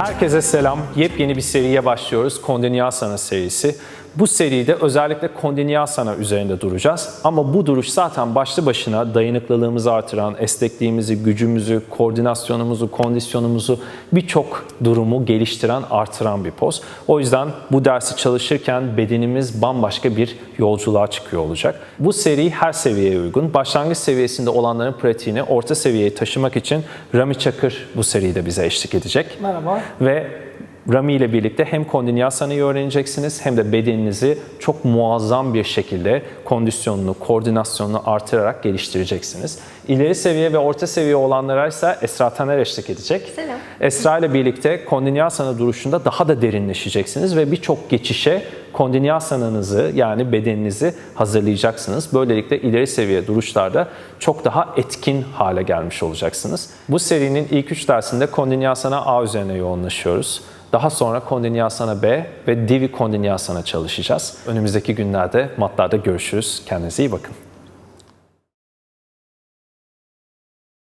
Herkese selam. Yepyeni bir seriye başlıyoruz. Kondinyasana serisi. Bu seride özellikle Kondinyasana üzerinde duracağız. Ama bu duruş zaten başlı başına dayanıklılığımızı artıran, esnekliğimizi, gücümüzü, koordinasyonumuzu, kondisyonumuzu birçok durumu geliştiren, artıran bir poz. O yüzden bu dersi çalışırken bedenimiz bambaşka bir yolculuğa çıkıyor olacak. Bu seri her seviyeye uygun. Başlangıç seviyesinde olanların pratiğini orta seviyeye taşımak için Rami Çakır bu seride bize eşlik edecek. Merhaba. Ve Rami ile birlikte hem kondinyasanayı öğreneceksiniz hem de bedeninizi çok muazzam bir şekilde kondisyonunu, koordinasyonunu artırarak geliştireceksiniz. İleri seviye ve orta seviye olanlara ise Esra Taner eşlik edecek. Selam. Esra ile birlikte kondinyasana duruşunda daha da derinleşeceksiniz ve birçok geçişe kondinyasananızı yani bedeninizi hazırlayacaksınız. Böylelikle ileri seviye duruşlarda çok daha etkin hale gelmiş olacaksınız. Bu serinin ilk üç dersinde kondinyasana A üzerine yoğunlaşıyoruz. Daha sonra kondinyasana B ve divi kondinyasana çalışacağız. Önümüzdeki günlerde matlarda görüşürüz. Kendinize iyi bakın.